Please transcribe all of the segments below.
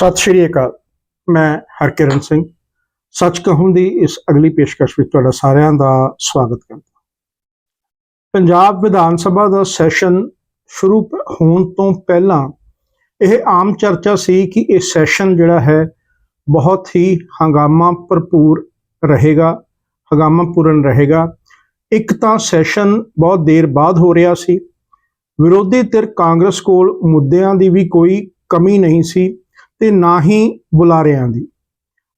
ਸਤਿ ਸ਼੍ਰੀ ਅਕਾਲ, ਮੈਂ ਹਰਕਿਰਨ ਸਿੰਘ। ਸੱਚ ਕਹੂੰ ਦੀ ਇਸ ਅਗਲੀ ਪੇਸ਼ਕਸ਼ ਵਿੱਚ ਤੁਹਾਡਾ ਸਾਰਿਆਂ ਦਾ ਸਵਾਗਤ ਕਰਦਾ ਪੰਜਾਬ ਵਿਧਾਨ ਸਭਾ ਦਾ ਸੈਸ਼ਨ ਸ਼ੁਰੂ ਹੋਣ ਤੋਂ ਪਹਿਲਾਂ ਇਹ ਆਮ ਚਰਚਾ ਸੀ ਕਿ ਇਹ ਸੈਸ਼ਨ ਜਿਹੜਾ ਹੈ ਬਹੁਤ ਹੀ ਹੰਗਾਮਾ ਭਰਪੂਰ ਰਹੇਗਾ, ਹੰਗਾਮਾ ਪੂਰਨ ਰਹੇਗਾ। ਇੱਕ ਤਾਂ ਸੈਸ਼ਨ ਬਹੁਤ ਦੇਰ ਬਾਅਦ ਹੋ ਰਿਹਾ ਸੀ। ਵਿਰੋਧੀ ਧਿਰ ਕਾਂਗਰਸ ਕੋਲ ਮੁੱਦਿਆਂ ਦੀ ਵੀ ਕੋਈ ਕਮੀ ਨਹੀਂ ਸੀ। ਤੇ ਨਾ ਹੀ ਬੁਲਾਰਿਆਂ ਦੀ।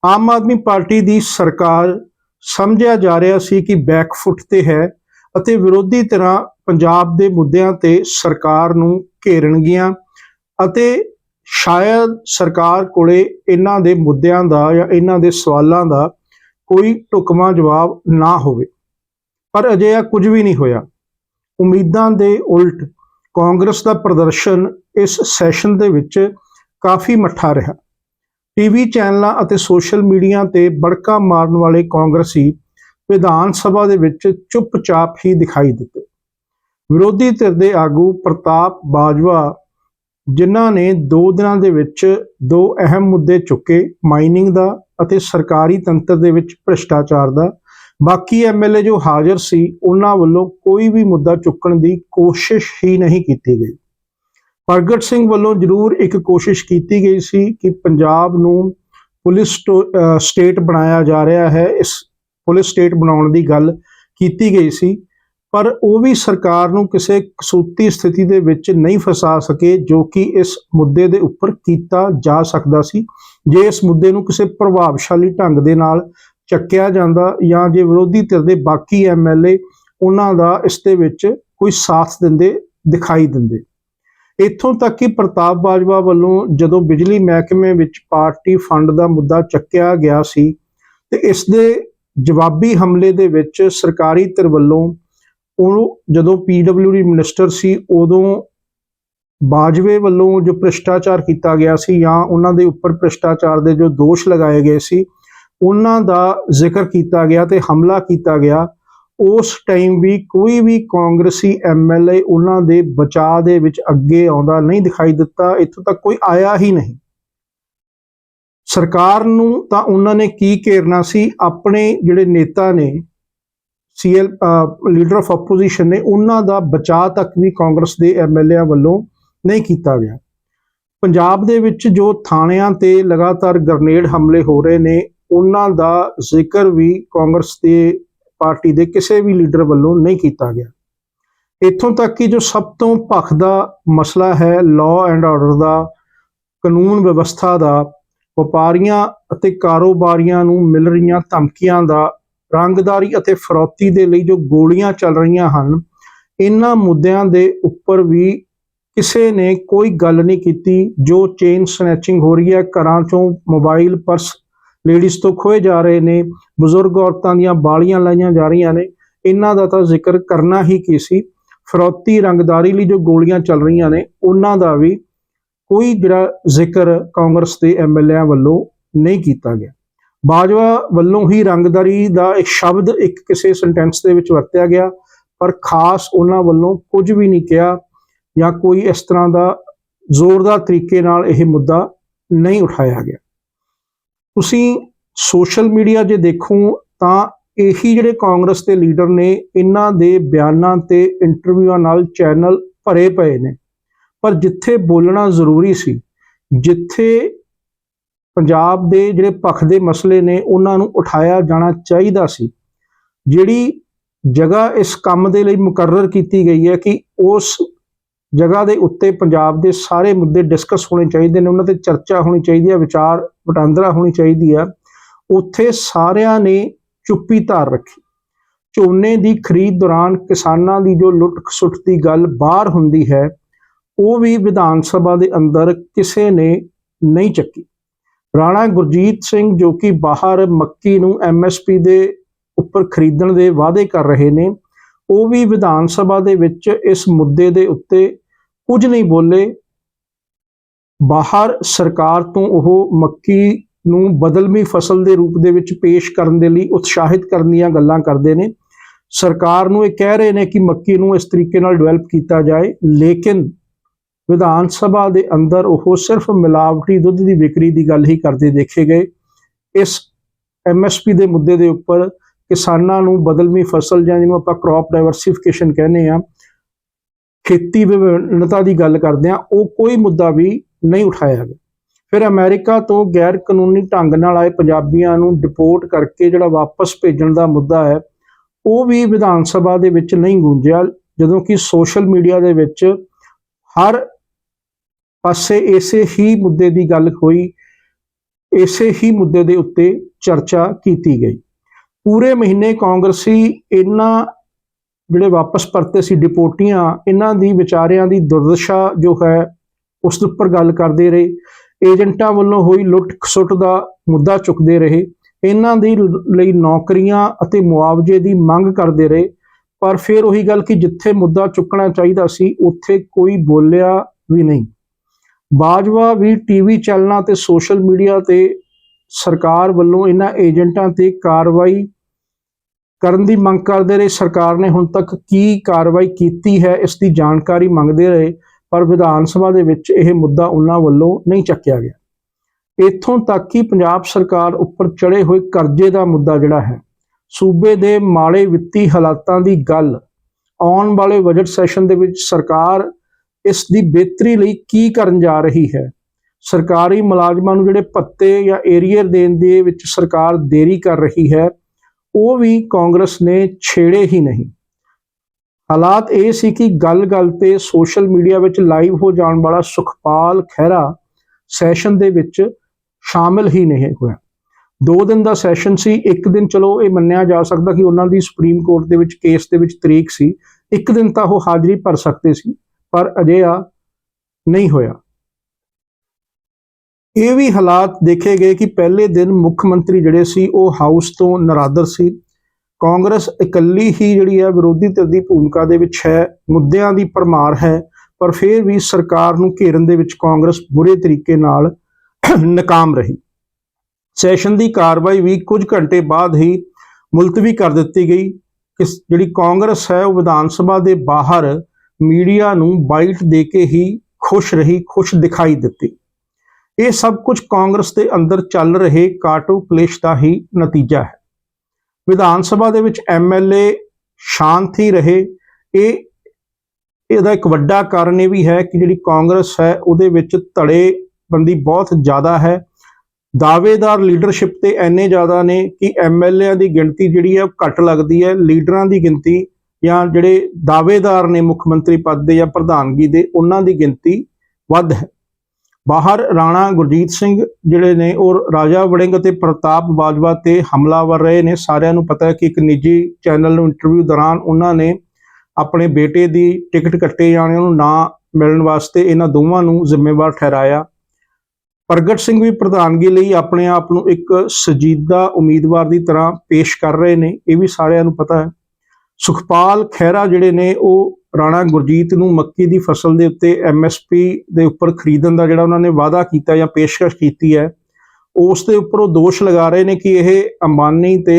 ਆਮ ਆਦਮੀ ਪਾਰਟੀ ਦੀ ਸਰਕਾਰ ਸਮਝਿਆ ਜਾ ਰਿਹਾ ਸੀ ਕਿ ਬੈਕਫੁੱਟ ਤੇ ਹੈ ਅਤੇ ਵਿਰੋਧੀ ਤਰ੍ਹਾਂ ਪੰਜਾਬ ਦੇ ਮੁੱਦਿਆਂ ਤੇ ਸਰਕਾਰ ਨੂੰ ਘੇਰਨਗੀਆਂ ਅਤੇ ਸ਼ਾਇਦ ਸਰਕਾਰ ਕੋਲੇ ਇਹਨਾਂ ਦੇ ਮੁੱਦਿਆਂ ਦਾ ਜਾਂ ਇਹਨਾਂ ਦੇ ਸਵਾਲਾਂ ਦਾ ਕੋਈ ਢੁਕਵਾਂ ਜਵਾਬ ਨਾ ਹੋਵੇ। ਪਰ ਅਜਿਹਾ ਕੁਝ ਵੀ ਨਹੀਂ ਹੋਇਆ। ਉਮੀਦਾਂ ਦੇ ਉਲਟ ਕਾਂਗਰਸ ਦਾ ਪ੍ਰਦਰਸ਼ਨ ਇਸ ਸੈਸ਼ਨ ਦੇ ਵਿੱਚ ਕਾਫੀ ਮੱਠਾ ਰਿਹਾ। ਟੀਵੀ ਚੈਨਲਾਂ ਅਤੇ ਸੋਸ਼ਲ ਮੀਡੀਆ ਤੇ ਬੜਕਾ ਮਾਰਨ ਵਾਲੇ ਕਾਂਗਰਸੀ ਵਿਧਾਨ ਸਭਾ ਦੇ ਵਿੱਚ ਚੁੱਪਚਾਪ ਹੀ ਦਿਖਾਈ ਦਿੱਤੇ। ਵਿਰੋਧੀ ਧਿਰ ਦੇ ਆਗੂ ਪ੍ਰਤਾਪ ਬਾਜਵਾ, ਜਿਨ੍ਹਾਂ ਨੇ 2 ਦਿਨਾਂ ਦੇ ਵਿੱਚ ਦੋ ਅਹਿਮ ਮੁੱਦੇ ਚੁੱਕੇ, ਮਾਈਨਿੰਗ ਦਾ ਅਤੇ ਸਰਕਾਰੀ ਤੰਤਰ ਦੇ ਵਿੱਚ ਭ੍ਰਿਸ਼ਟਾਚਾਰ ਦਾ। ਬਾਕੀ ਐਮਐਲਏ ਜੋ ਹਾਜ਼ਰ ਸੀ, ਉਹਨਾਂ ਵੱਲੋਂ ਕੋਈ ਵੀ ਮੁੱਦਾ ਚੁੱਕਣ ਦੀ ਕੋਸ਼ਿਸ਼ ਹੀ ਨਹੀਂ ਕੀਤੀ ਗਈ। ਪ੍ਰਗਟ ਸਿੰਘ ਵੱਲੋਂ ਜ਼ਰੂਰ ਇੱਕ ਕੋਸ਼ਿਸ਼ ਕੀਤੀ ਗਈ ਸੀ ਕਿ ਪੰਜਾਬ ਨੂੰ ਪੁਲਿਸ ਸਟੋ- ਸਟੇਟ ਬਣਾਇਆ ਜਾ ਰਿਹਾ ਹੈ। ਇਸ ਪੁਲਿਸ ਸਟੇਟ ਬਣਾਉਣ ਦੀ ਗੱਲ ਕੀਤੀ ਗਈ ਸੀ। ਪਰ ਉਹ ਵੀ ਸਰਕਾਰ ਨੂੰ ਕਿਸੇ ਕਸੂਤੀ ਸਥਿਤੀ ਦੇ ਵਿੱਚ ਨਹੀਂ ਫਸਾ ਸਕੇ, ਜੋ ਕਿ ਇਸ ਮੁੱਦੇ ਦੇ ਉੱਪਰ ਕੀਤਾ ਜਾ ਸਕਦਾ ਸੀ। ਜੇ ਇਸ ਮੁੱਦੇ ਨੂੰ ਕਿਸੇ ਪ੍ਰਭਾਵਸ਼ਾਲੀ ਢੰਗ ਦੇ ਨਾਲ ਚੱਕਿਆ ਜਾਂਦਾ ਜਾਂ ਜੇ ਵਿਰੋਧੀ ਧਿਰ ਦੇ ਬਾਕੀ ਐਮਐਲਏ ਉਹਨਾਂ ਦਾ ਇਸ ਦੇ ਵਿੱਚ ਕੋਈ ਸਾਥ ਦਿੰਦੇ, ਦਿਖਾਈ ਦਿੰਦੇ। ਇੱਥੋਂ ਤੱਕ ਕਿ ਪ੍ਰਤਾਪ ਬਾਜਵਾ ਵੱਲੋਂ ਜਦੋਂ ਬਿਜਲੀ ਮਹਿਕਮੇ ਵਿੱਚ ਪਾਰਟੀ ਫੰਡ ਦਾ ਮੁੱਦਾ ਚੱਕਿਆ ਗਿਆ ਸੀ ਤੇ ਇਸ ਦੇ ਜਵਾਬੀ ਹਮਲੇ ਦੇ ਵਿੱਚ ਸਰਕਾਰੀ ਧਿਰ ਵੱਲੋਂ ਉਹ ਜਦੋਂ ਪੀਡਬਲਯੂਡੀ ਮਿਨਿਸਟਰ ਸੀ, ਉਦੋਂ ਬਾਜਵੇ ਵੱਲੋਂ ਜੋ ਭ੍ਰਿਸ਼ਟਾਚਾਰ ਕੀਤਾ ਗਿਆ ਸੀ ਜਾਂ ਉਹਨਾਂ ਦੇ ਉੱਪਰ ਭ੍ਰਿਸ਼ਟਾਚਾਰ ਦੇ ਜੋ ਦੋਸ਼ ਲਗਾਏ ਗਏ ਸੀ, ਉਹਨਾਂ ਦਾ ਜ਼ਿਕਰ ਕੀਤਾ ਗਿਆ ਤੇ ਹਮਲਾ ਕੀਤਾ ਗਿਆ। ਉਸ ਟਾਈਮ ਵੀ ਕੋਈ ਵੀ ਕਾਂਗਰਸੀ ਐਮਐਲਏ ਉਹਨਾਂ ਦੇ ਬਚਾਅ ਦੇ ਵਿੱਚ ਅੱਗੇ ਆਉਂਦਾ ਨਹੀਂ ਦਿਖਾਈ ਦਿੱਤਾ, ਇੱਥੋਂ ਤੱਕ ਕੋਈ ਆਇਆ ਹੀ ਨਹੀਂ। ਸਰਕਾਰ ਨੂੰ ਤਾਂ ਉਹਨਾਂ ਨੇ ਕੀ ਘੇਰਨਾ ਸੀ? ਆਪਣੇ ਜਿਹੜੇ ਨੇਤਾ ਨੇ ਸੀਐਲ ਲੀਡਰ ਆਫ ਆਪੋਜੀਸ਼ਨ ਨੇ, ਉਹਨਾਂ ਦਾ ਬਚਾਅ ਤੱਕ ਵੀ ਕਾਂਗਰਸ ਦੇ ਐਮਐਲਏਆਂ ਵੱਲੋਂ ਨਹੀਂ ਕੀਤਾ ਗਿਆ। ਪੰਜਾਬ ਦੇ ਵਿੱਚ ਜੋ ਥਾਣਿਆਂ ਤੇ ਲਗਾਤਾਰ ਗ੍ਰਨੇਡ ਹਮਲੇ ਹੋ ਰਹੇ ਨੇ, ਉਹਨਾਂ ਦਾ ਜ਼ਿਕਰ ਵੀ ਕਾਂਗਰਸ ਦੇ ਪਾਰਟੀ ਦੇ ਕਿਸੇ ਵੀ ਲੀਡਰ ਵੱਲੋਂ ਨਹੀਂ ਕੀਤਾ ਗਿਆ। ਇੱਥੋਂ ਤੱਕ ਕਿ ਜੋ ਸਭ ਤੋਂ ਭਖਦਾ ਮਸਲਾ ਹੈ ਲਾਅ ਐਂਡ ਆਰਡਰ ਦਾ, ਕਾਨੂੰਨ ਵਿਵਸਥਾ ਦਾ, ਵਪਾਰੀਆਂ ਅਤੇ ਕਾਰੋਬਾਰੀਆਂ ਨੂੰ ਮਿਲ ਰਹੀਆਂ ਧਮਕੀਆਂ ਦਾ, ਰੰਗਦਾਰੀ ਅਤੇ ਫਰੌਤੀ ਦੇ ਲਈ ਜੋ ਗੋਲੀਆਂ ਚੱਲ ਰਹੀਆਂ ਹਨ ਇਹਨਾਂ ਮੁੱਦਿਆਂ ਦੇ ਉੱਪਰ ਵੀ ਕਿਸੇ ਨੇ ਕੋਈ ਗੱਲ ਨਹੀਂ ਕੀਤੀ। ਜੋ ਚੇਨ ਸਨੈਚਿੰਗ ਹੋ ਰਹੀ ਹੈ, ਘਰਾਂ ਚੋਂ ਮੋਬਾਈਲ ਪਰਸ ਲੇਡੀਜ਼ ਤੋਂ ਖੋਏ ਜਾ ਰਹੇ ਨੇ, ਬਜ਼ੁਰਗ ਔਰਤਾਂ ਦੀਆਂ ਬਾਲੀਆਂ ਲਾਈਆਂ ਜਾ ਰਹੀਆਂ ਨੇ, ਇਹਨਾਂ ਦਾ ਤਾਂ ਜ਼ਿਕਰ ਕਰਨਾ ਹੀ ਕੀ ਸੀ? ਫਰੌਤੀ ਰੰਗਦਾਰੀ ਲਈ ਜੋ ਗੋਲੀਆਂ ਚੱਲ ਰਹੀਆਂ ਨੇ, ਉਹਨਾਂ ਦਾ ਵੀ ਕੋਈ ਜਿਹੜਾ ਜ਼ਿਕਰ ਕਾਂਗਰਸ ਦੇ ਐਮਐਲਏਆਂ ਵੱਲੋਂ ਨਹੀਂ ਕੀਤਾ ਗਿਆ। ਬਾਜਵਾ ਵੱਲੋਂ ਹੀ ਰੰਗਦਾਰੀ ਦਾ ਇੱਕ ਸ਼ਬਦ ਇੱਕ ਕਿਸੇ ਸੈਂਟੈਂਸ ਦੇ ਵਿੱਚ ਵਰਤਿਆ ਗਿਆ, ਪਰ ਖਾਸ ਉਹਨਾਂ ਵੱਲੋਂ ਕੁਝ ਵੀ ਨਹੀਂ ਕਿਹਾ ਜਾਂ ਕੋਈ ਇਸ ਤਰ੍ਹਾਂ ਦਾ ਜ਼ੋਰਦਾਰ ਤਰੀਕੇ ਨਾਲ ਇਹ ਮੁੱਦਾ ਨਹੀਂ ਉਠਾਇਆ ਗਿਆ। ਤੁਸੀਂ ਸੋਸ਼ਲ ਮੀਡੀਆ ਜੇ ਦੇਖੋ ਤਾਂ ਇਹੀ ਜਿਹੜੇ ਕਾਂਗਰਸ ਦੇ ਲੀਡਰ ਨੇ, ਇਹਨਾਂ ਦੇ ਬਿਆਨਾਂ ਤੇ ਇੰਟਰਵਿਊਆਂ ਨਾਲ ਚੈਨਲ ਭਰੇ ਪਏ ਨੇ। ਪਰ ਜਿੱਥੇ ਬੋਲਣਾ ਜ਼ਰੂਰੀ ਸੀ, ਜਿੱਥੇ ਪੰਜਾਬ ਦੇ ਜਿਹੜੇ ਪੱਖ ਦੇ ਮਸਲੇ ਨੇ, ਉਹਨਾਂ ਨੂੰ ਉਠਾਇਆ ਜਾਣਾ ਚਾਹੀਦਾ ਸੀ। ਜਿਹੜੀ ਜਗ੍ਹਾ ਇਸ ਕੰਮ ਦੇ ਲਈ ਮੁਕਰਰ ਕੀਤੀ ਗਈ ਹੈ ਕਿ ਉਸ ਜਗ੍ਹਾ ਦੇ ਉੱਤੇ ਪੰਜਾਬ ਦੇ ਸਾਰੇ ਮੁੱਦੇ ਡਿਸਕਸ ਹੋਣੇ ਚਾਹੀਦੇ ਨੇ, ਉਹਨਾਂ ਤੇ ਚਰਚਾ ਹੋਣੀ ਚਾਹੀਦੀ ਹੈ, ਵਿਚਾਰ ਵਟਾਂਦਰਾ ਹੋਣੀ ਚਾਹੀਦੀ ਹੈ। ਉੱਥੇ ਸਾਰਿਆਂ ਨੇ ਚੁੱਪੀ ਧਾਰ ਰੱਖੀ। ਝੋਨੇ ਦੀ ਖਰੀਦ ਦੌਰਾਨ ਕਿਸਾਨਾਂ ਦੀ ਜੋ ਲੁੱਟ ਖਸੁੱਟ ਦੀ ਗੱਲ ਬਾਹਰ ਹੁੰਦੀ ਹੈ, ਉਹ ਵੀ ਵਿਧਾਨ ਸਭਾ ਦੇ ਅੰਦਰ ਕਿਸੇ ਨੇ ਨਹੀਂ ਚੱਕੀ। ਰਾਣਾ ਗੁਰਜੀਤ ਸਿੰਘ ਜੋ ਕਿ ਬਾਹਰ ਮੱਕੀ ਨੂੰ ਐਮਐਸਪੀ ਦੇ ਉੱਪਰ ਖਰੀਦਣ ਦੇ ਵਾਅਦੇ ਕਰ ਰਹੇ ਨੇ, ਉਹ ਵੀ ਵਿਧਾਨ ਸਭਾ ਦੇ ਵਿੱਚ ਇਸ ਮੁੱਦੇ ਦੇ ਉੱਤੇ ਕੁਝ ਨਹੀਂ ਬੋਲੇ। ਬਾਹਰ ਸਰਕਾਰ ਤੋਂ ਉਹ ਮੱਕੀ ਨੂੰ ਬਦਲਵੀਂ ਫਸਲ ਦੇ ਰੂਪ ਦੇ ਵਿੱਚ ਪੇਸ਼ ਕਰਨ ਦੇ ਲਈ ਉਤਸ਼ਾਹਿਤ ਕਰਨ ਦੀਆਂ ਗੱਲਾਂ ਕਰਦੇ ਨੇ। ਸਰਕਾਰ ਨੂੰ ਇਹ ਕਹਿ ਰਹੇ ਨੇ ਕਿ ਮੱਕੀ ਨੂੰ ਇਸ ਤਰੀਕੇ ਨਾਲ ਡਿਵੈਲਪ ਕੀਤਾ ਜਾਏ, ਲੇਕਿਨ ਵਿਧਾਨ ਸਭਾ ਦੇ ਅੰਦਰ ਉਹ ਸਿਰਫ ਮਿਲਾਵਟੀ ਦੁੱਧ ਦੀ ਵਿਕਰੀ ਦੀ ਗੱਲ ਹੀ ਕਰਦੇ ਦੇਖੇ ਗਏ। ਇਸ ਐਮਐਸਪੀ ਦੇ ਮੁੱਦੇ ਦੇ ਉੱਪਰ ਕਿਸਾਨਾਂ ਨੂੰ ਬਦਲਵੀਂ ਫਸਲ ਜਾਂ ਜਿਹਨੂੰ ਆਪਾਂ ਕ੍ਰੌਪ ਡਾਈਵਰਸਿਫਿਕੇਸ਼ਨ ਕਹਿੰਦੇ ਆ ਖੇਤੀ ਵਿਭਿੰਨਤਾ ਦੀ ਗੱਲ ਕਰਦੇ ਆ ਉਹ ਕੋਈ ਮੁੱਦਾ ਵੀ ਨਹੀਂ ਉਠਾਇਆ ਗਿਆ ਫਿਰ ਅਮਰੀਕਾ ਤੋਂ ਗੈਰ ਕਾਨੂੰਨੀ ਢੰਗ ਨਾਲ ਆਏ ਪੰਜਾਬੀਆਂ ਨੂੰ ਡਿਪੋਰਟ ਕਰਕੇ ਜਿਹੜਾ ਵਾਪਸ ਭੇਜਣ ਦਾ ਮੁੱਦਾ ਹੈ, ਉਹ ਵੀ ਵਿਧਾਨ ਸਭਾ ਦੇ ਵਿੱਚ ਨਹੀਂ ਗੂੰਜਿਆ, ਜਦੋਂ ਕਿ ਸੋਸ਼ਲ ਮੀਡੀਆ ਦੇ ਵਿੱਚ ਹਰ ਪਾਸੇ ਇਸੇ ਹੀ ਮੁੱਦੇ ਦੀ ਗੱਲ ਹੋਈ, ਇਸੇ ਹੀ ਮੁੱਦੇ ਦੇ ਉੱਤੇ ਚਰਚਾ ਕੀਤੀ ਗਈ। ਪੂਰੇ ਮਹੀਨੇ ਕਾਂਗਰਸੀ ਇਹਨਾਂ ਜਿਹੜੇ ਵਾਪਸ ਪਰਤੇ ਸੀ ਡਿਪੋਟੀਆਂ, ਇਹਨਾਂ ਦੀ ਵਿਚਾਰਿਆਂ ਦੀ ਦੁਰਦਸ਼ਾ ਜੋ ਹੈ, ਉਸ ਦੇ ਉੱਪਰ ਗੱਲ ਕਰਦੇ ਰਹੇ। ਏਜੰਟਾਂ ਵੱਲੋਂ ਹੋਈ ਲੁੱਟ ਖਸੁੱਟ ਦਾ ਮੁੱਦਾ ਚੁੱਕਦੇ ਰਹੇ। ਇਹਨਾਂ ਦੀ ਲਈ ਨੌਕਰੀਆਂ ਅਤੇ ਮੁਆਵਜ਼ੇ ਦੀ ਮੰਗ ਕਰਦੇ ਰਹੇ। ਪਰ ਫਿਰ ਉਹੀ ਗੱਲ ਕਿ ਜਿੱਥੇ ਮੁੱਦਾ ਚੁੱਕਣਾ ਚਾਹੀਦਾ ਸੀ, ਉੱਥੇ ਕੋਈ ਬੋਲਿਆ ਵੀ ਨਹੀਂ। ਬਾਜਵਾ ਵੀ ਟੀਵੀ ਚੈਨਲਾਂ ਤੇ ਸੋਸ਼ਲ ਮੀਡੀਆ ਤੇ ਸਰਕਾਰ ਵੱਲੋਂ ਇਹਨਾਂ ਏਜੰਟਾਂ ਤੇ ਕਾਰਵਾਈ ਕਰਨ ਦੀ ਮੰਗ ਕਰਦੇ ਰਹੇ। ਸਰਕਾਰ ਨੇ ਹੁਣ ਤੱਕ ਕੀ ਕਾਰਵਾਈ ਕੀਤੀ ਹੈ, ਇਸ ਦੀ ਜਾਣਕਾਰੀ ਮੰਗਦੇ ਰਹੇ, ਪਰ ਵਿਧਾਨ ਸਭਾ ਦੇ ਵਿੱਚ ਇਹ ਮੁੱਦਾ ਉਹਨਾਂ ਵੱਲੋਂ ਨਹੀਂ ਚੱਕਿਆ ਗਿਆ। ਇੱਥੋਂ ਤੱਕ ਕਿ ਪੰਜਾਬ ਸਰਕਾਰ ਉੱਪਰ ਚੜੇ ਹੋਏ ਕਰਜ਼ੇ ਦਾ ਮੁੱਦਾ ਜਿਹੜਾ ਹੈ, ਸੂਬੇ ਦੇ ਮਾੜੇ ਵਿੱਤੀ ਹਾਲਾਤਾਂ ਦੀ ਗੱਲ, ਆਉਣ ਵਾਲੇ ਬਜਟ ਸੈਸ਼ਨ ਦੇ ਵਿੱਚ ਸਰਕਾਰ ਇਸ ਦੀ ਬਿਹਤਰੀ ਲਈ ਕੀ ਕਰਨ ਜਾ ਰਹੀ ਹੈ, ਸਰਕਾਰੀ ਮੁਲਾਜ਼ਮਾਂ ਨੂੰ ਜਿਹੜੇ ਭੱਤੇ ਜਾਂ ਏਰੀਅਰ ਦੇਣ ਦੇ ਵਿੱਚ ਸਰਕਾਰ ਦੇਰੀ ਕਰ ਰਹੀ ਹੈ ਉਹ ਵੀ ਕਾਂਗਰਸ ਨੇ ਛੇੜੇ ਹੀ ਨਹੀਂ। ਹਾਲਾਤ ਇਹ ਸੀ ਕਿ ਗੱਲ-ਗੱਲ ਤੇ ਸੋਸ਼ਲ ਮੀਡੀਆ ਵਿੱਚ ਲਾਈਵ ਹੋ ਜਾਣ ਵਾਲਾ ਸੁਖਪਾਲ ਖਹਿਰਾ ਸੈਸ਼ਨ ਦੇ ਵਿੱਚ ਸ਼ਾਮਿਲ ਹੀ ਨਹੀਂ ਹੋਇਆ। ਦੋ ਦਿਨ ਦਾ ਸੈਸ਼ਨ ਸੀ, ਇੱਕ ਦਿਨ ਚਲੋ ਇਹ ਮੰਨਿਆ ਜਾ ਸਕਦਾ ਕਿ ਉਹਨਾਂ ਦੀ ਸੁਪਰੀਮ ਕੋਰਟ ਦੇ ਵਿੱਚ ਕੇਸ ਦੇ ਵਿੱਚ ਤਰੀਕ ਸੀ, ਇੱਕ ਦਿਨ ਤਾਂ ਉਹ ਹਾਜ਼ਰੀ ਭਰ ਸਕਦੇ ਸੀ, ਪਰ ਅਜਿਹਾ ਨਹੀਂ ਹੋਇਆ। ਇਹ ਵੀ ਹਾਲਾਤ ਦੇਖੇ ਗਏ ਕਿ ਪਹਿਲੇ ਦਿਨ ਮੁੱਖ ਮੰਤਰੀ ਜਿਹੜੇ ਸੀ, ਉਹ ਹਾਊਸ ਤੋਂ ਨਰਾਦਰ ਸੀ। ਕਾਂਗਰਸ ਇਕੱਲੀ ਹੀ ਜਿਹੜੀ ਹੈ ਵਿਰੋਧੀ ਧਿਰ ਦੀ ਭੂਮਿਕਾ ਦੇ ਵਿੱਚ ਹੈ, ਮੁੱਦਿਆਂ ਦੀ ਪਰਮਾਰ ਹੈ, ਪਰ ਫਿਰ ਵੀ ਸਰਕਾਰ ਨੂੰ ਘੇਰਨ ਦੇ ਵਿੱਚ ਕਾਂਗਰਸ ਬੁਰੇ ਤਰੀਕੇ ਨਾਲ ਨਾਕਾਮ ਰਹੀ। ਸੈਸ਼ਨ ਦੀ ਕਾਰਵਾਈ ਵੀ ਕੁਝ ਘੰਟੇ ਬਾਅਦ ਹੀ ਮੁਲਤਵੀ ਕਰ ਦਿੱਤੀ ਗਈ। ਕਿ ਜਿਹੜੀ ਕਾਂਗਰਸ ਹੈ, ਉਹ ਵਿਧਾਨ ਸਭਾ ਦੇ ਬਾਹਰ ਮੀਡੀਆ ਨੂੰ ਬਾਈਟ ਦੇ ਕੇ ਹੀ ਖੁਸ਼ ਰਹੀ, ਖੁਸ਼ ਦਿਖਾਈ ਦਿੱਤੀ। ਇਹ ਸਭ ਕੁਝ ਕਾਂਗਰਸ ਦੇ ਅੰਦਰ ਚੱਲ ਰਹੇ ਕਾਟੋ ਕਲੇਸ਼ ਦਾ ਹੀ ਨਤੀਜਾ ਹੈ। ਵਿਧਾਨ ਸਭਾ ਦੇ ਵਿੱਚ ਐਮਐਲਏ ਸ਼ਾਂਤ ਹੀ ਰਹੇ। ਇਹ, ਇਹਦਾ ਇੱਕ ਵੱਡਾ ਕਾਰਨ ਇਹ ਵੀ ਹੈ ਕਿ ਜਿਹੜੀ ਕਾਂਗਰਸ ਹੈ, ਉਹਦੇ ਵਿੱਚ ਧੜੇ ਬੰਦੀ ਬਹੁਤ ਜ਼ਿਆਦਾ ਹੈ। ਦਾਅਵੇਦਾਰ ਲੀਡਰਸ਼ਿਪ ਤੇ ਐਨੇ ਜ਼ਿਆਦਾ ਨੇ ਕਿ ਐਮਐਲਏਆਂ ਦੀ ਗਿਣਤੀ ਜਿਹੜੀ ਹੈ, ਉਹ ਘੱਟ ਲੱਗਦੀ ਹੈ। ਲੀਡਰਾਂ ਦੀ ਗਿਣਤੀ ਜਾਂ ਜਿਹੜੇ ਦਾਅਵੇਦਾਰ ਨੇ ਮੁੱਖ ਮੰਤਰੀ ਪਦ ਦੇ ਜਾਂ ਪ੍ਰਧਾਨਗੀ ਦੇ, ਉਹਨਾਂ ਦੀ ਗਿਣਤੀ ਵੱਧ ਹੈ। ਬਾਹਰ ਰਾਣਾ ਗੁਰਜੀਤ ਸਿੰਘ ਜਿਹੜੇ ਨੇ ਉਹ ਰਾਜਾ ਵੜਿੰਗ ਅਤੇ ਪ੍ਰਤਾਪ ਬਾਜਵਾ ਤੇ ਹਮਲਾਵਰ ਰਹੇ ਨੇ। ਸਾਰਿਆਂ ਨੂੰ ਪਤਾ ਹੈ ਕਿ ਇੱਕ ਨਿੱਜੀ ਚੈਨਲ ਨੂੰ ਇੰਟਰਵਿਊ ਦੌਰਾਨ ਉਹਨਾਂ ਨੇ ਆਪਣੇ ਬੇਟੇ ਦੀ ਟਿਕਟ ਕੱਟੇ ਜਾਣੇ, ਉਹਨੂੰ ਨਾ ਮਿਲਣ ਵਾਸਤੇ ਇਹਨਾਂ ਦੋਵਾਂ ਨੂੰ ਜ਼ਿੰਮੇਵਾਰ ਠਹਿਰਾਇਆ। ਪ੍ਰਗਟ ਸਿੰਘ ਵੀ ਪ੍ਰਧਾਨਗੀ ਲਈ ਆਪਣੇ ਆਪ ਨੂੰ ਇੱਕ ਸਜੀਦਾ ਉਮੀਦਵਾਰ ਦੀ ਤਰ੍ਹਾਂ ਪੇਸ਼ ਕਰ ਰਹੇ ਨੇ। ਇਹ ਵੀ ਸਾਰਿਆਂ ਨੂੰ ਪਤਾ ਹੈ। ਸੁਖਪਾਲ ਖਹਿਰਾ ਜਿਹੜੇ ਨੇ, ਉਹ ਰਾਣਾ ਗੁਰਜੀਤ ਨੂੰ ਮੱਕੀ ਦੀ ਫਸਲ ਦੇ ਉੱਤੇ ਐਮਐਸਪੀ ਦੇ ਉੱਪਰ ਖਰੀਦਣ ਦਾ ਜਿਹੜਾ ਉਹਨਾਂ ਨੇ ਵਾਅਦਾ ਕੀਤਾ ਜਾਂ ਪੇਸ਼ਕਸ਼ ਕੀਤੀ ਹੈ, ਉਸ ਦੇ ਉੱਪਰ ਉਹ ਦੋਸ਼ ਲਗਾ ਰਹੇ ਨੇ ਕਿ ਇਹ ਅੰਬਾਨੀ ਤੇ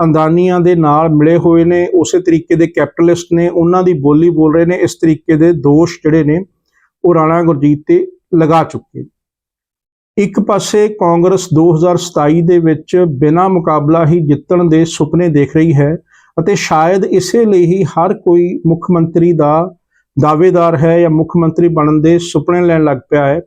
ਅੰਦਾਨੀਆਂ ਦੇ ਨਾਲ ਮਿਲੇ ਹੋਏ ਨੇ, ਉਸੇ ਤਰੀਕੇ ਦੇ ਕੈਪੀਟਲਿਸਟ ਨੇ, ਉਹਨਾਂ ਦੀ ਬੋਲੀ ਬੋਲ ਰਹੇ ਨੇ, ਇਸ ਤਰੀਕੇ ਦੇ ਦੋਸ਼ ਜਿਹੜੇ ਨੇ, ਉਹ ਰਾਣਾ ਗੁਰਜੀਤ ਤੇ ਲਗਾ ਚੁੱਕੇ ਇੱਕ ਪਾਸੇ ਕਾਂਗਰਸ 2027 ਦੇ ਵਿੱਚ ਬਿਨਾਂ ਮੁਕਾਬਲਾ ਹੀ ਜਿੱਤਣ ਦੇ ਸੁਪਨੇ ਦੇਖ ਰਹੀ ਹੈ ਅਤੇ ਸ਼ਾਇਦ ਇਸੇ ਲਈ ਹੀ ਹਰ ਕੋਈ ਮੁੱਖ ਮੰਤਰੀ ਦਾ ਦਾਅਵੇਦਾਰ ਹੈ ਜਾਂ ਮੁੱਖ ਮੰਤਰੀ ਬਣਨ ਦੇ ਸੁਪਨੇ ਲੈਣ ਲੱਗ ਪਿਆ ਹੈ।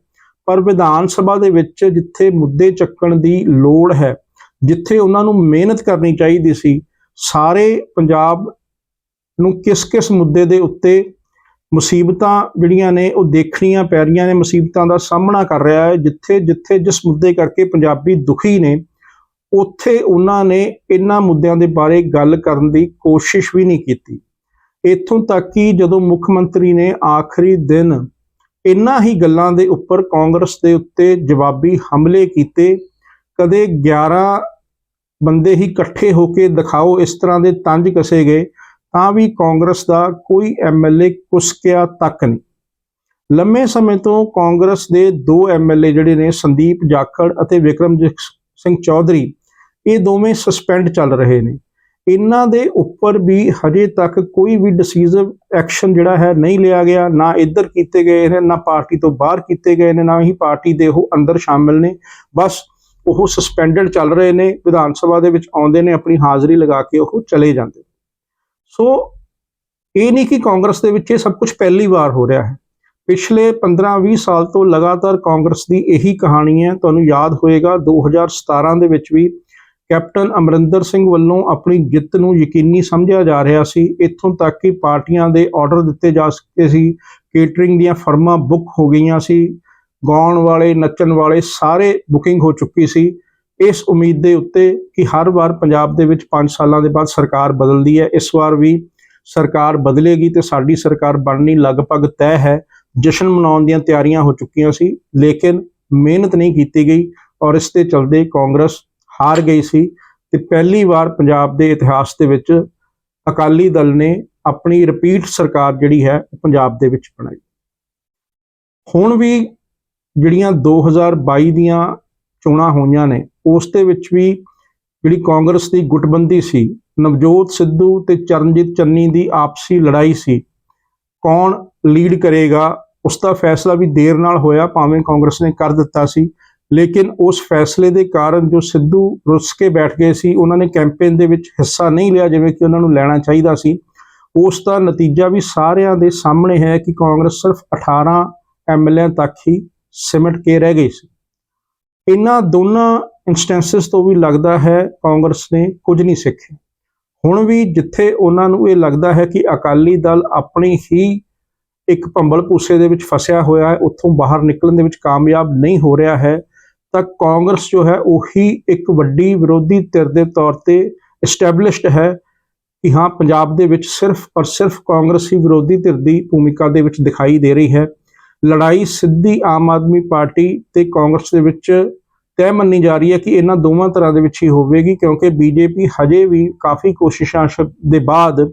ਪਰ ਵਿਧਾਨ ਸਭਾ ਦੇ ਵਿੱਚ ਜਿੱਥੇ ਮੁੱਦੇ ਚੱਕਣ ਦੀ ਲੋੜ ਹੈ, ਜਿੱਥੇ ਉਹਨਾਂ ਨੂੰ ਮਿਹਨਤ ਕਰਨੀ ਚਾਹੀਦੀ ਸੀ, ਸਾਰੇ ਪੰਜਾਬ ਨੂੰ ਕਿਸ-ਕਿਸ ਮੁੱਦੇ ਦੇ ਉੱਤੇ ਮੁਸੀਬਤਾਂ ਜਿਹੜੀਆਂ ਨੇ ਉਹ ਦੇਖਣੀਆਂ ਪੈ ਰਹੀਆਂ ਨੇ, ਮੁਸੀਬਤਾਂ ਦਾ ਸਾਹਮਣਾ ਕਰ ਰਿਹਾ ਹੈ ਜਿੱਥੇ ਜਿੱਥੇ ਜਿਸ ਮੁੱਦੇ ਕਰਕੇ ਪੰਜਾਬੀ ਦੁਖੀ ਨੇ ਉੱਥੇ ਉਹਨਾਂ ਨੇ ਇਹਨਾਂ ਮੁੱਦਿਆਂ ਦੇ ਬਾਰੇ ਗੱਲ ਕਰਨ ਦੀ ਕੋਸ਼ਿਸ਼ ਵੀ ਨਹੀਂ ਕੀਤੀ। ਇੱਥੋਂ ਤੱਕ ਕਿ ਜਦੋਂ ਮੁੱਖ ਮੰਤਰੀ ਨੇ ਆਖਰੀ ਦਿਨ ਇਨ੍ਹਾਂ ਹੀ ਗੱਲਾਂ ਦੇ ਉੱਪਰ ਕਾਂਗਰਸ ਦੇ ਉੱਤੇ ਜਵਾਬੀ ਹਮਲੇ ਕੀਤੇ, ਕਦੇ 11 ਬੰਦੇ ਹੀ ਇਕੱਠੇ ਹੋ ਕੇ ਦਿਖਾਓ ਇਸ ਤਰ੍ਹਾਂ ਦੇ ਤੰਜ ਕਸੇ ਗਏ, ਤਾਂ ਵੀ ਕਾਂਗਰਸ ਦਾ ਕੋਈ ਐਮਐਲਏ ਕੁਸਕਿਆ ਤੱਕ ਨਹੀਂ। ਲੰਮੇ ਸਮੇਂ ਤੋਂ ਕਾਂਗਰਸ ਦੇ ਦੋ ਐਮਐਲਏ ਜਿਹੜੇ ਨੇ, ਸੰਦੀਪ ਜਾਖੜ ਅਤੇ ਵਿਕਰਮ ਸਿੰਘ ਚੌਧਰੀ ਇਹ ਦੋਵੇਂ ਸਸਪੈਂਡ ਚੱਲ ਰਹੇ ਨੇ। ਇਹਨਾਂ ਦੇ ਉੱਪਰ ਵੀ ਹਜੇ ਤੱਕ ਕੋਈ ਵੀ ਡਿਸੀਜਿਵ ਐਕਸ਼ਨ ਜਿਹੜਾ ਹੈ ਨਹੀਂ ਲਿਆ ਗਿਆ। ਨਾ ਇੱਧਰ ਕੀਤੇ ਗਏ ਨੇ, ਨਾ ਪਾਰਟੀ ਤੋਂ ਬਾਹਰ ਕੀਤੇ ਗਏ ਨੇ, ਨਾ ਹੀ ਪਾਰਟੀ ਦੇ ਉਹ ਅੰਦਰ ਸ਼ਾਮਿਲ ਨੇ। ਬਸ ਉਹ ਸਸਪੈਂਡਡ ਚੱਲ ਰਹੇ ਨੇ। ਵਿਧਾਨ ਸਭਾ ਦੇ ਵਿੱਚ ਆਉਂਦੇ ਨੇ, ਆਪਣੀ ਹਾਜ਼ਰੀ ਲਗਾ ਕੇ ਉਹ ਚਲੇ ਜਾਂਦੇ ਸੋ ਇਹ ਨਹੀਂ ਕਿ ਕਾਂਗਰਸ ਦੇ ਵਿੱਚ ਇਹ ਸਭ ਕੁਝ ਪਹਿਲੀ ਵਾਰ ਹੋ ਰਿਹਾ ਹੈ। ਪਿਛਲੇ 15-20 ਸਾਲ ਤੋਂ ਲਗਾਤਾਰ ਕਾਂਗਰਸ ਦੀ ਇਹੀ ਕਹਾਣੀ ਹੈ। ਤੁਹਾਨੂੰ ਯਾਦ ਹੋਏਗਾ 2017 ਦੇ ਵਿੱਚ ਵੀ ਕੈਪਟਨ ਅਮਰਿੰਦਰ ਸਿੰਘ ਵੱਲੋਂ ਆਪਣੀ ਜਿੱਤ ਨੂੰ ਯਕੀਨੀ ਸਮਝਿਆ ਜਾ ਰਿਹਾ ਸੀ। ਇੱਥੋਂ ਤੱਕ ਕਿ ਪਾਰਟੀਆਂ ਦੇ ਆਰਡਰ ਦਿੱਤੇ ਜਾ ਸਕੇ ਸੀ। ਕੇਟਰਿੰਗ ਦੀਆਂ ਫਰਮਾਂ ਬੁੱਕ ਹੋ ਗਈਆਂ ਸੀ। ਗਾਉਣ ਵਾਲੇ, ਨੱਚਣ ਵਾਲੇ ਸਾਰੇ ਬੁਕਿੰਗ ਹੋ ਚੁੱਕੀ ਸੀ। ਇਸ ਉਮੀਦ ਦੇ ਉੱਤੇ ਕਿ ਹਰ ਵਾਰ ਪੰਜਾਬ ਦੇ ਵਿੱਚ 5 ਸਾਲਾਂ ਦੇ ਬਾਅਦ ਸਰਕਾਰ ਬਦਲਦੀ ਹੈ। ਇਸ ਵਾਰ ਵੀ ਸਰਕਾਰ ਬਦਲੇਗੀ ਤੇ ਸਾਡੀ ਸਰਕਾਰ ਬਣਨੀ ਲਗਭਗ ਤੈਅ ਹੈ। ਜਸ਼ਨ ਮਨਾਉਣ ਦੀਆਂ ਤਿਆਰੀਆਂ ਹੋ ਚੁੱਕੀਆਂ ਸੀ, ਲੇਕਿਨ ਮਿਹਨਤ ਨਹੀਂ ਕੀਤੀ ਗਈ ਔਰ ਇਸ ਦੇ ਚਲਦੇ ਕਾਂਗਰਸ ਹਾਰ ਗਈ ਸੀ ਤੇ ਪਹਿਲੀ ਵਾਰ ਪੰਜਾਬ ਦੇ ਇਤਿਹਾਸ ਦੇ ਵਿੱਚ ਅਕਾਲੀ ਦਲ ਨੇ ਆਪਣੀ ਰਿਪੀਟ ਸਰਕਾਰ ਜਿਹੜੀ ਹੈ ਪੰਜਾਬ ਦੇ ਵਿੱਚ ਬਣਾਈ। ਹੁਣ ਵੀ ਜਿਹੜੀਆਂ 2022 ਦੀਆਂ ਚੋਣਾਂ ਹੋਈਆਂ ਨੇ, ਉਸ ਦੇ ਵਿੱਚ ਵੀ ਜਿਹੜੀ ਕਾਂਗਰਸ ਦੀ ਗੁਟਬੰਦੀ ਸੀ, ਨਵਜੋਤ ਸਿੱਧੂ ਤੇ ਚਰਨਜੀਤ ਚੰਨੀ ਦੀ ਆਪਸੀ ਲੜਾਈ ਸੀ, ਕੌਣ ਲੀਡ ਕਰੇਗਾ, ਉਸ ਦਾ ਫੈਸਲਾ ਵੀ ਦੇਰ ਨਾਲ ਹੋਇਆ, ਭਾਵੇਂ ਕਾਂਗਰਸ ਨੇ ਕਰ ਦਿੱਤਾ ਸੀ ਲੇਕਿਨ ਉਸ ਫੈਸਲੇ ਦੇ ਕਾਰਨ ਜੋ ਸਿੱਧੂ ਰੁੱਸ ਕੇ ਬੈਠ ਗਏ ਸੀ, ਉਹਨਾਂ ਨੇ ਕੈਂਪੇਨ ਦੇ ਵਿੱਚ ਹਿੱਸਾ ਨਹੀਂ ਲਿਆ, ਜਿਵੇਂ ਕਿ ਉਹਨਾਂ ਨੂੰ ਲੈਣਾ ਚਾਹੀਦਾ ਸੀ। ਉਸ ਦਾ ਨਤੀਜਾ ਵੀ ਸਾਰਿਆਂ ਦੇ ਸਾਹਮਣੇ ਹੈ ਕਿ ਕਾਂਗਰਸ ਸਿਰਫ 18 ਐਮਐਲਏ ਤੱਕ ਹੀ ਸਿਮਟ ਕੇ ਰਹਿ ਗਈ ਸੀ। ਇਹਨਾਂ ਦੋਨਾਂ ਇਨਸਟੈਂਸਸ ਤੋਂ ਵੀ ਲੱਗਦਾ ਹੈ ਕਾਂਗਰਸ ਨੇ ਕੁਝ ਨਹੀਂ ਸਿੱਖਿਆ। ਹੁਣ ਵੀ ਜਿੱਥੇ ਉਹਨਾਂ ਨੂੰ ਇਹ ਲੱਗਦਾ ਹੈ ਕਿ ਅਕਾਲੀ ਦਲ ਆਪਣੀ ਹੀ ਇੱਕ ਭੰਬਲ ਭੂਸੇ ਦੇ ਵਿੱਚ ਫਸਿਆ ਹੋਇਆ ਹੈ, ਉੱਥੋਂ ਬਾਹਰ ਨਿਕਲਣ ਦੇ ਵਿੱਚ ਕਾਮਯਾਬ ਨਹੀਂ ਹੋ ਰਿਹਾ ਹੈ ਤਾਂ ਕਾਂਗਰਸ ਜੋ ਹੈ ਉਹੀ ਇੱਕ ਵੱਡੀ ਵਿਰੋਧੀ ਧਿਰ ਦੇ ਤੌਰ ਤੇ ਐਸਟੈਬਲਿਸ਼ਡ ਹੈ ਕਿ ਹਾਂ, ਪੰਜਾਬ ਦੇ ਵਿੱਚ ਸਿਰਫ ਔਰ ਸਿਰਫ ਕਾਂਗਰਸ ਹੀ ਵਿਰੋਧੀ ਧਿਰ ਦੀ ਭੂਮਿਕਾ ਦੇ ਵਿੱਚ ਦਿਖਾਈ ਦੇ ਰਹੀ ਹੈ। ਲੜਾਈ ਸਿੱਧੀ ਆਮ ਆਦਮੀ ਪਾਰਟੀ ਤੇ ਕਾਂਗਰਸ ਦੇ ਵਿੱਚ ਤੈਅ ਮੰਨੀ ਜਾ ਰਹੀ ਹੈ ਕਿ ਇਹਨਾਂ ਦੋਵਾਂ ਤਰ੍ਹਾਂ ਦੇ ਵਿੱਚ ਹੀ ਹੋਵੇਗੀ, ਕਿਉਂਕਿ ਬੀਜੇਪੀ ਹਜੇ ਵੀ ਕਾਫੀ ਕੋਸ਼ਿਸ਼ਾਂ ਸ਼- ਦੇ ਬਾਅਦ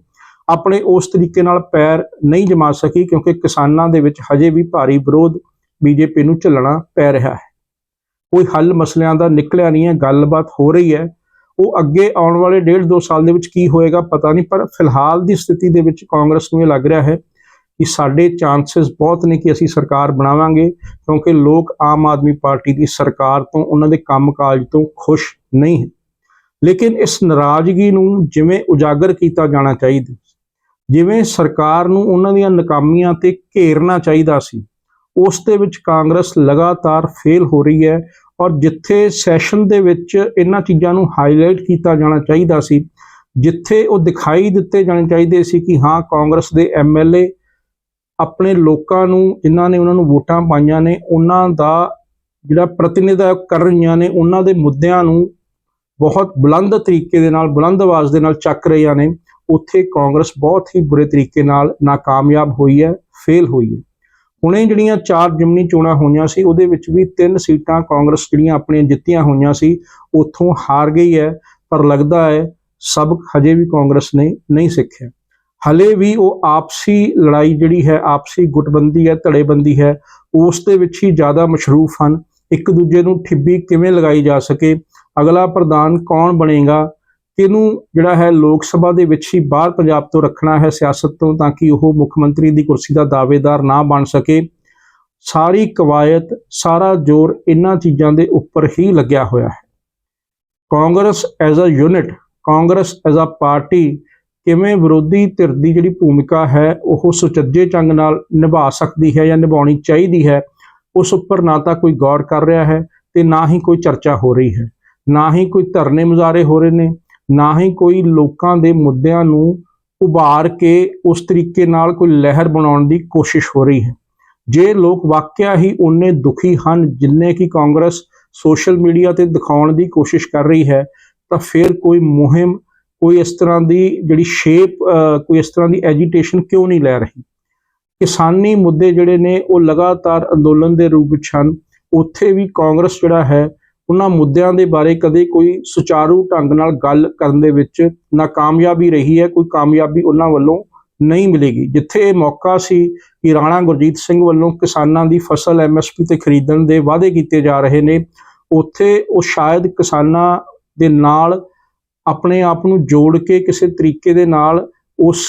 ਆਪਣੇ ਉਸ ਤਰੀਕੇ ਨਾਲ ਪੈਰ ਨਹੀਂ ਜਮਾ ਸਕੀ, ਕਿਉਂਕਿ ਕਿਸਾਨਾਂ ਦੇ ਵਿੱਚ ਹਜੇ ਵੀ ਭਾਰੀ ਵਿਰੋਧ ਬੀਜੇਪੀ ਨੂੰ ਝੱਲਣਾ ਪੈ ਰਿਹਾ ਹੈ। ਕੋਈ ਹੱਲ ਮਸਲਿਆਂ ਦਾ ਨਿਕਲਿਆ ਨਹੀਂ ਹੈ, ਗੱਲਬਾਤ ਹੋ ਰਹੀ ਹੈ। ਉਹ ਅੱਗੇ ਆਉਣ ਵਾਲੇ ਡੇਢ ਦੋ ਸਾਲ ਦੇ ਵਿੱਚ ਕੀ ਹੋਏਗਾ ਪਤਾ ਨਹੀਂ, ਪਰ ਫਿਲਹਾਲ ਦੀ ਸਥਿਤੀ ਦੇ ਵਿੱਚ ਕਾਂਗਰਸ ਨੂੰ ਇਹ ਲੱਗ ਰਿਹਾ ਹੈ ਕਿ ਸਾਡੇ ਚਾਂਸਸ ਬਹੁਤ ਨੇ ਕਿ ਅਸੀਂ ਸਰਕਾਰ ਬਣਾਵਾਂਗੇ, ਕਿਉਂਕਿ ਲੋਕ ਆਮ ਆਦਮੀ ਪਾਰਟੀ ਦੀ ਸਰਕਾਰ ਤੋਂ, ਉਹਨਾਂ ਦੇ ਕੰਮਕਾਜ ਤੋਂ ਖੁਸ਼ ਨਹੀਂ ਹੈ। ਲੇਕਿਨ ਇਸ ਨਾਰਾਜ਼ਗੀ ਨੂੰ ਜਿਵੇਂ ਉਜਾਗਰ ਕੀਤਾ ਜਾਣਾ ਚਾਹੀਦਾ, ਜਿਵੇਂ ਸਰਕਾਰ ਨੂੰ ਉਹਨਾਂ ਦੀਆਂ ਨਕਾਮੀਆਂ ਤੇ ਘੇਰਨਾ ਚਾਹੀਦਾ ਸੀ ਉਸ ਦੇ ਵਿੱਚ ਕਾਂਗਰਸ ਲਗਾਤਾਰ ਫੇਲ ਹੋ ਰਹੀ ਹੈ ਔਰ ਜਿੱਥੇ ਸੈਸ਼ਨ ਦੇ ਵਿੱਚ ਇਹਨਾਂ ਚੀਜ਼ਾਂ ਨੂੰ ਹਾਈਲਾਈਟ ਕੀਤਾ ਜਾਣਾ ਚਾਹੀਦਾ ਸੀ, ਜਿੱਥੇ ਉਹ ਦਿਖਾਈ ਦਿੱਤੇ ਜਾਣੇ ਚਾਹੀਦੇ ਸੀ ਕਿ ਹਾਂ, ਕਾਂਗਰਸ ਦੇ ਐਮਐਲਏ ਆਪਣੇ ਲੋਕਾਂ ਨੂੰ, ਜਿਨ੍ਹਾਂ ਨੇ ਉਹਨਾਂ ਨੂੰ ਵੋਟਾਂ ਪਾਈਆਂ ਨੇ, ਉਹਨਾਂ ਦਾ ਜਿਹੜਾ ਪ੍ਰਤੀਨਿਧਤਾ ਕਰ ਰਹੀਆਂ ਨੇ, ਉਹਨਾਂ ਦੇ ਮੁੱਦਿਆਂ ਨੂੰ ਬਹੁਤ ਬੁਲੰਦ ਤਰੀਕੇ ਦੇ ਨਾਲ, ਬੁਲੰਦ ਆਵਾਜ਼ ਦੇ ਨਾਲ ਚੱਕ ਰਹੀਆਂ ਨੇ, ਉੱਥੇ ਕਾਂਗਰਸ ਬਹੁਤ ਹੀ ਬੁਰੇ ਤਰੀਕੇ ਨਾਲ ਨਾਕਾਮਯਾਬ ਹੋਈ ਹੈ ਫੇਲ ਹੋਈ ਹੈ। ਹੁਣੇ ਜਿਹੜੀਆਂ ਚਾਰ ਜਿਮਨੀ ਚੋਣਾਂ ਹੋਈਆਂ ਸੀ, ਉਹਦੇ ਵਿੱਚ ਵੀ ਤਿੰਨ ਸੀਟਾਂ ਕਾਂਗਰਸ ਜਿਹੜੀਆਂ ਆਪਣੀਆਂ ਜਿੱਤੀਆਂ ਹੋਈਆਂ ਸੀ, ਉੱਥੋਂ ਹਾਰ ਗਈ ਹੈ, ਪਰ ਲੱਗਦਾ ਹੈ ਸਬਕ ਹਜੇ ਵੀ ਕਾਂਗਰਸ ਨੇ ਨਹੀਂ ਸਿੱਖਿਆ। ਹਲੇ ਵੀ ਉਹ ਆਪਸੀ ਲੜਾਈ ਜਿਹੜੀ ਹੈ, ਆਪਸੀ ਗੁੱਟਬੰਦੀ ਹੈ, ਧੜੇਬੰਦੀ ਹੈ, ਉਸ ਦੇ ਵਿੱਚ ਹੀ ਜ਼ਿਆਦਾ ਮਸ਼ਰੂਫ ਹਨ। ਇੱਕ ਦੂਜੇ ਨੂੰ ਠਿੱਬੀ ਕਿਵੇਂ ਲਗਾਈ ਜਾ ਸਕੇ, ਅਗਲਾ ਪ੍ਰਧਾਨ ਕੌਣ ਬਣੇਗਾ ਕਿਹਨੂੰ ਜਿਹੜਾ ਹੈ ਲੋਕ ਸਭਾ ਦੇ ਵਿੱਚ ਹੀ ਬਾਹਰ ਪੰਜਾਬ ਤੋਂ ਰੱਖਣਾ ਹੈ ਸਿਆਸਤ ਤੋਂ ਤਾਂ ਕਿ ਉਹ ਮੁੱਖ ਮੰਤਰੀ ਦੀ ਕੁਰਸੀ ਦਾ ਦਾਅਵੇਦਾਰ ਨਾ ਬਣ ਸਕੇ। ਸਾਰੀ ਕਵਾਇਤ, ਸਾਰਾ ਜ਼ੋਰ ਇਹਨਾਂ ਚੀਜ਼ਾਂ ਦੇ ਉੱਪਰ ਹੀ ਲੱਗਿਆ ਹੋਇਆ ਹੈ। Congress as a unit Congress as a party ਕਿਵੇਂ ਵਿਰੋਧੀ ਧਿਰ ਦੀ ਜਿਹੜੀ ਭੂਮਿਕਾ ਹੈ ਉਹ ਸੁਚੱਜੇ ਚੰਗ ਨਾਲ ਨਿਭਾ ਸਕਦੀ ਹੈ ਜਾਂ ਨਿਭਾਉਣੀ ਚਾਹੀਦੀ ਹੈ, ਉਸ ਉੱਪਰ ਨਾ ਤਾਂ ਕੋਈ ਗੌਰ ਕਰ ਰਿਹਾ ਹੈ ਤੇ ਨਾ ਹੀ ਕੋਈ ਚਰਚਾ ਹੋ ਰਹੀ ਹੈ। ਨਾ ਹੀ ਕੋਈ ਧਰਨੇ ਮੁਜ਼ਾਹਰੇ ਹੋ ਰਹੇ ਨੇ ਨਾ ਹੀ ਕੋਈ ਲੋਕਾਂ ਦੇ ਮੁੱਦਿਆਂ ਨੂੰ ਉਭਾਰ ਕੇ ਉਸ ਤਰੀਕੇ ਨਾਲ ਕੋਈ ਲਹਿਰ ਬਣਾਉਣ ਦੀ ਕੋਸ਼ਿਸ਼ ਹੋ ਰਹੀ ਹੈ। ਜੇ ਲੋਕ ਵਾਕਿਆ ਹੀ ਉਹਨੇ ਦੁਖੀ ਹਨ ਜਿੰਨੇ ਕਿ ਕਾਂਗਰਸ ਸੋਸ਼ਲ ਮੀਡੀਆ ਤੇ ਦਿਖਾਉਣ ਦੀ ਕੋਸ਼ਿਸ਼ ਕਰ ਰਹੀ ਹੈ, ਤਾਂ ਫਿਰ ਕੋਈ ਮੁਹਿੰਮ, ਕੋਈ ਇਸ ਤਰ੍ਹਾਂ ਦੀ ਜਿਹੜੀ ਸ਼ੇਪ ਕੋਈ ਇਸ ਤਰ੍ਹਾਂ ਦੀ ਐਜੀਟੇਸ਼ਨ ਕਿਉਂ ਨਹੀਂ ਲੈ ਰਹੀ? ਕਿਸਾਨੀ ਮੁੱਦੇ ਜਿਹੜੇ ਨੇ ਉਹ ਲਗਾਤਾਰ ਅੰਦੋਲਨ ਦੇ ਰੂਪ ਵਿੱਚ ਹਨ। ਉੱਥੇ ਵੀ ਕਾਂਗਰਸ ਜਿਹੜਾ ਹੈ ਉਹਨਾਂ ਮੁੱਦਿਆਂ ਦੇ ਬਾਰੇ ਕਦੇ ਕੋਈ ਸੁਚਾਰੂ ਢੰਗ ਨਾਲ ਗੱਲ ਕਰਨ ਦੇ ਵਿੱਚ ਨਾਕਾਮਯਾਬੀ ਰਹੀ ਹੈ, ਕੋਈ ਕਾਮਯਾਬੀ ਉਹਨਾਂ ਵੱਲੋਂ ਨਹੀਂ ਮਿਲੇਗੀ। ਜਿੱਥੇ ਇਹ ਮੌਕਾ ਸੀ ਕਿ ਰਾਣਾ ਗੁਰਜੀਤ ਸਿੰਘ ਵੱਲੋਂ ਕਿਸਾਨਾਂ ਦੀ ਫਸਲ ਐਮਐਸਪੀ ਤੇ ਖਰੀਦਣ ਦੇ ਵਾਅਦੇ ਕੀਤੇ ਜਾ ਰਹੇ ਨੇ, ਉੱਥੇ ਉਹ ਸ਼ਾਇਦ ਕਿਸਾਨਾਂ ਦੇ ਨਾਲ ਆਪਣੇ ਆਪ ਨੂੰ ਜੋੜ ਕੇ ਕਿਸੇ ਤਰੀਕੇ ਦੇ ਨਾਲ ਉਸ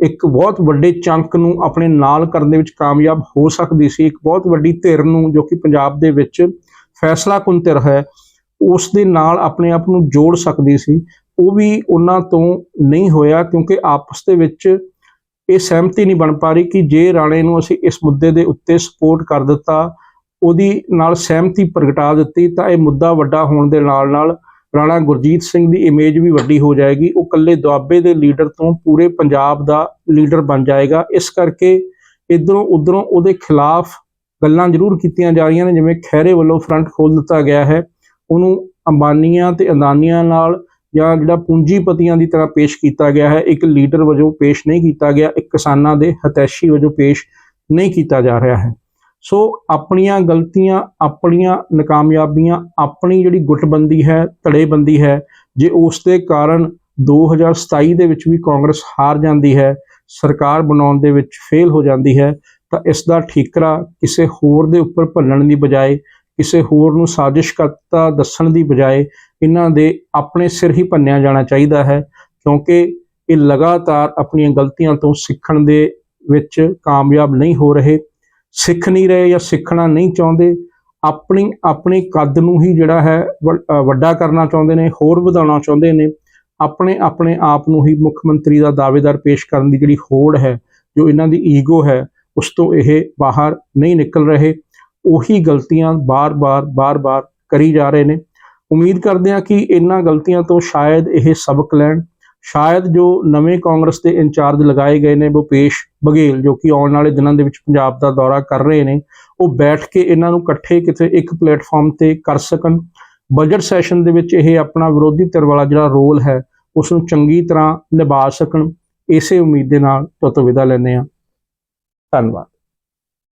ਇੱਕ ਬਹੁਤ ਵੱਡੇ ਚੰਕ ਨੂੰ ਆਪਣੇ ਨਾਲ ਕਰਨ ਦੇ ਵਿੱਚ ਕਾਮਯਾਬ ਹੋ ਸਕਦੀ ਸੀ। ਇੱਕ ਬਹੁਤ ਵੱਡੀ ਧਿਰ ਨੂੰ ਜੋ ਕਿ ਪੰਜਾਬ ਦੇ ਵਿੱਚ ਫੈਸਲਾ ਕੁਨ ਧਿਰ ਹੈ, ਉਸ ਦੇ ਨਾਲ ਆਪਣੇ ਆਪ ਨੂੰ ਜੋੜ ਸਕਦੀ ਸੀ। ਉਹ ਵੀ ਉਹਨਾਂ ਤੋਂ ਨਹੀਂ ਹੋਇਆ ਕਿਉਂਕਿ ਆਪਸ ਦੇ ਵਿੱਚ ਇਹ ਸਹਿਮਤੀ ਨਹੀਂ ਬਣ ਪਾ ਰਹੀ ਕਿ ਜੇ ਰਾਣੇ ਨੂੰ ਅਸੀਂ ਇਸ ਮੁੱਦੇ ਦੇ ਉੱਤੇ ਸਪੋਰਟ ਕਰ ਦਿੱਤਾ, ਉਹਦੀ ਨਾਲ ਸਹਿਮਤੀ ਪ੍ਰਗਟਾ ਦਿੱਤੀ, ਤਾਂ ਇਹ ਮੁੱਦਾ ਵੱਡਾ ਹੋਣ ਦੇ ਨਾਲ ਨਾਲ ਰਾਣਾ ਗੁਰਜੀਤ ਸਿੰਘ ਦੀ ਇਮੇਜ ਵੀ ਵੱਡੀ ਹੋ ਜਾਏਗੀ। ਉਹ ਇਕੱਲੇ ਦੁਆਬੇ ਦੇ ਲੀਡਰ ਤੋਂ ਪੂਰੇ ਪੰਜਾਬ ਦਾ ਲੀਡਰ ਬਣ ਜਾਏਗਾ। ਇਸ ਕਰਕੇ ਇਧਰੋਂ ਉਧਰੋਂ ਉਹਦੇ ਖਿਲਾਫ ਗੱਲਾਂ ਜ਼ਰੂਰ ਕੀਤੀਆਂ ਜਾ ਰਹੀਆਂ ਨੇ, ਜਿਵੇਂ ਖਹਿਰੇ ਵੱਲੋਂ ਫਰੰਟ ਖੋਲ ਦਿੱਤਾ ਗਿਆ ਹੈ। ਉਹਨੂੰ ਅੰਬਾਨੀਆਂ ਤੇ ਅਦਾਨੀਆਂ ਨਾਲ ਜਾਂ ਜਿਹੜਾ ਪੂੰਜੀਪਤੀਆਂ ਦੀ ਤਰ੍ਹਾਂ ਪੇਸ਼ ਕੀਤਾ ਗਿਆ ਹੈ, ਇੱਕ ਲੀਡਰ ਵਜੋਂ ਪੇਸ਼ ਨਹੀਂ ਕੀਤਾ ਗਿਆ, ਇੱਕ ਕਿਸਾਨਾਂ ਦੇ ਹਤੈਸ਼ੀ ਵਜੋਂ ਪੇਸ਼ ਨਹੀਂ ਕੀਤਾ ਜਾ ਰਿਹਾ ਹੈ। ਸੋ ਆਪਣੀਆਂ ਗਲਤੀਆਂ, ਆਪਣੀਆਂ ਨਾਕਾਮਯਾਬੀਆਂ, ਆਪਣੀ ਜਿਹੜੀ ਗੁੱਟਬੰਦੀ ਹੈ, ਧੜੇਬੰਦੀ ਹੈ, ਜੇ ਉਸ ਦੇ ਕਾਰਨ 2027 ਦੇ ਵਿੱਚ ਵੀ ਕਾਂਗਰਸ ਹਾਰ ਜਾਂਦੀ ਹੈ, ਸਰਕਾਰ ਬਣਾਉਣ ਦੇ ਵਿੱਚ ਫੇਲ ਹੋ ਜਾਂਦੀ ਹੈ ਤਾਂ ਇਸ ਦਾ ਠੀਕਰਾ ਕਿਸੇ ਹੋਰ ਦੇ ਉੱਪਰ ਭੰਨਣ ਦੀ ਬਜਾਏ, ਕਿਸੇ ਹੋਰ ਨੂੰ ਸਾਜ਼ਿਸ਼ ਕਰਤਾ ਦੱਸਣ ਦੀ ਬਜਾਏ ਇਹਨਾਂ ਦੇ ਆਪਣੇ ਸਿਰ ਹੀ ਭੰਨਿਆ ਜਾਣਾ ਚਾਹੀਦਾ ਹੈ, ਕਿਉਂਕਿ ਇਹ ਲਗਾਤਾਰ ਆਪਣੀਆਂ ਗਲਤੀਆਂ ਤੋਂ ਸਿੱਖਣ ਦੇ ਵਿੱਚ ਕਾਮਯਾਬ ਨਹੀਂ ਹੋ ਰਹੇ, ਸਿੱਖ ਨਹੀਂ ਰਹੇ ਜਾਂ ਸਿੱਖਣਾ ਨਹੀਂ ਚਾਹੁੰਦੇ, ਆਪਣੀ, ਆਪਣੇ ਕੱਦ ਨੂੰ ਹੀ ਜਿਹੜਾ ਹੈ ਵੱਡਾ ਕਰਨਾ ਚਾਹੁੰਦੇ ਨੇ, ਹੋਰ ਵਧਾਉਣਾ ਚਾਹੁੰਦੇ ਨੇ, ਆਪਣੇ ਆਪਣੇ ਆਪ ਨੂੰ ਹੀ ਮੁੱਖ ਮੰਤਰੀ ਦਾ ਦਾਅਵੇਦਾਰ ਪੇਸ਼ ਕਰਨ ਦੀ ਜਿਹੜੀ ਹੋੜ ਹੈ, ਜੋ ਇਹਨਾਂ ਦੀ ਈਗੋ ਹੈ ਉਸ ਤੋਂ ਇਹ ਬਾਹਰ ਨਹੀਂ ਨਿਕਲ ਰਹੇ। ਉਹੀ ਗਲਤੀਆਂ ਬਾਰ-ਬਾਰ ਬਾਰ-ਬਾਰ ਕਰੀ ਜਾ ਰਹੇ ਨੇ। ਉਮੀਦ ਕਰਦੇ ਹਾਂ ਕਿ ਇਹਨਾਂ ਗਲਤੀਆਂ ਤੋਂ ਸ਼ਾਇਦ ਇਹ ਸਬਕ ਲੈਣ। ਸ਼ਾਇਦ ਜੋ ਨਵੇਂ ਕਾਂਗਰਸ ਦੇ ਇੰਚਾਰਜ ਲਗਾਏ ਗਏ ਨੇ ਭੁਪੇਸ਼ ਬਘੇਲ, ਜੋ ਕਿ ਆਉਣ ਵਾਲੇ ਦਿਨਾਂ ਦੇ ਵਿੱਚ ਪੰਜਾਬ ਦਾ ਦੌਰਾ ਕਰ ਰਹੇ ਨੇ, ਉਹ ਬੈਠ ਕੇ ਇਹਨਾਂ ਨੂੰ ਇਕੱਠੇ ਕਿਤੇ ਇੱਕ ਪਲੇਟਫਾਰਮ ਤੇ ਕਰ ਸਕਣ। ਬਜਟ ਸੈਸ਼ਨ ਦੇ ਵਿੱਚ ਇਹ ਆਪਣਾ ਵਿਰੋਧੀ ਧਿਰ ਵਾਲਾ ਜਿਹੜਾ ਰੋਲ ਹੈ, ਉਸ ਨੂੰ ਚੰਗੀ ਤਰ੍ਹਾਂ ਨਿਭਾ ਸਕਣ। ਇਸੇ ਉਮੀਦ ਦੇ ਨਾਲ ਤੁਹਾਡੇ ਤੋਂ ਵਿਦਾ ਲੈਂਦੇ ਹਾਂ। Pas.